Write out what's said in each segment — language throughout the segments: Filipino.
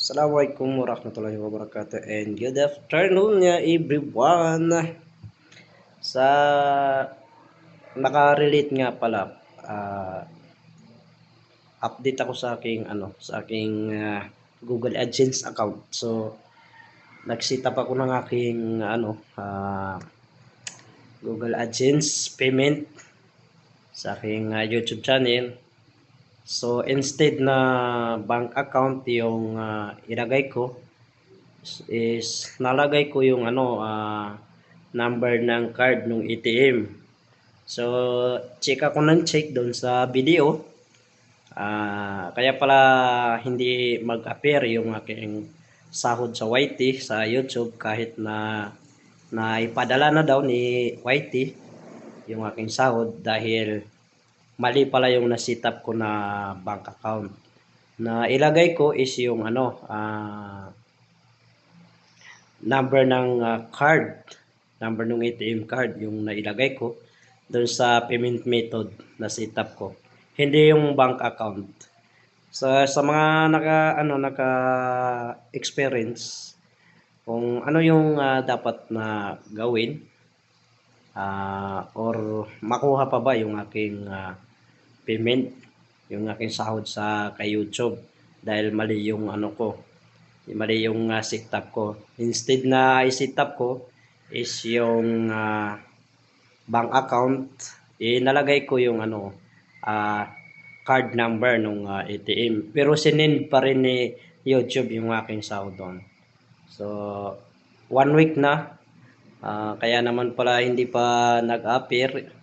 Assalamualaikum warahmatullahi wabarakatuh and good afternoon nga everyone. Sa nakarelate nga pala ah, update ako sa aking ano sa aking ah, Google AdSense account. So nag-set up ako ng aking ano ah, Google AdSense payment sa aking ah, YouTube channel. So instead na bank account yung ah, ilagay ko is, nalagay ko yung ano ah, number ng card ng ATM. So check ako ng check doon sa video. Ah, kaya pala hindi mag-appear yung aking sahod sa YT sa YouTube kahit na na ipadala na daw ni YT yung aking sahod dahil mali pala yung na-set up ko na bank account. Na ilagay ko is yung ano, ah, number ng ah, card, number ng ATM card yung nailagay ko doon sa payment method na set up ko. Hindi yung bank account. Sa sa mga naka ano naka experience kung ano yung ah, dapat na gawin ah, or makuha pa ba yung aking ah, payment, yung aking sahod sa kay YouTube dahil mali yung ano ko, mali yung uh, setup ko. Instead na i-set up ko is yung ah, bank account, inalagay ko yung ano, ah, card number ng ATM. Pero sinend pa rin ni YouTube yung aking sahod doon. So, one week na. Ah, kaya naman pala hindi pa nag-appear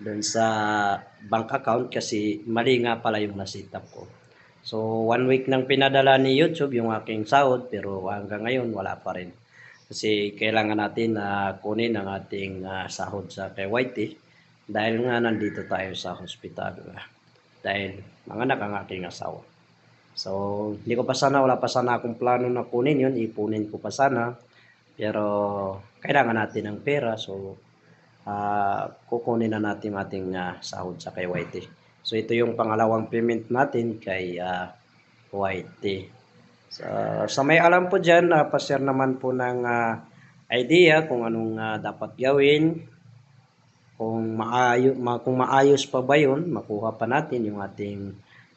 doon sa bank account kasi mali nga pala yung na-setup ko. So, one week nang pinadala ni YouTube yung aking sahod pero hanggang ngayon wala pa rin. Kasi kailangan natin na kunin ang ating ah, sahod sa kay YT dahil nga nandito tayo sa hospital. Dahil manganak ang aking asawa. So, hindi ko pa sana, wala pa sana akong plano na kunin yun. Ipunin ko pa sana. Pero, kailangan natin ng pera. So, ah kukunin na natin ating ah, sahod sa kay YT. So, ito yung pangalawang payment natin kay ah, YT. So, sa may alam po dyan, uh, pa-share naman po ng ah, idea kung anong ah, dapat gawin. Kung, maayo, ma, kung maayos pa ba yun, makuha pa natin yung ating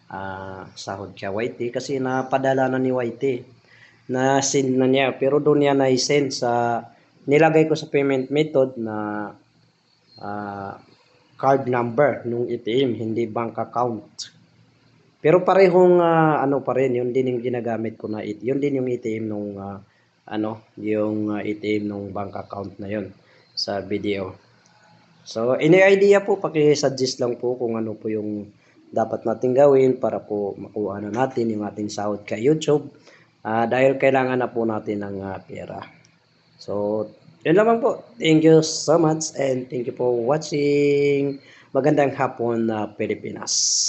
ah, sahod kay YT. Kasi napadala na ni YT na send na niya. Pero doon niya na-send sa, nilagay ko sa payment method na ah, card number nung ATM, hindi bank account. Pero parehong ah, ano pa rin, yun din yung ginagamit ko na it. Yun din yung ATM nung ah, ano, yung ah, ATM nung bank account na yun sa video. So, any idea po, paki-suggest lang po kung ano po yung dapat natin gawin para po makuha na natin yung ating sahod kay YouTube. Ah, dahil kailangan na po natin ng ah, pera. So, yun lamang po. Thank you so much and thank you for watching. Magandang hapon na Pilipinas.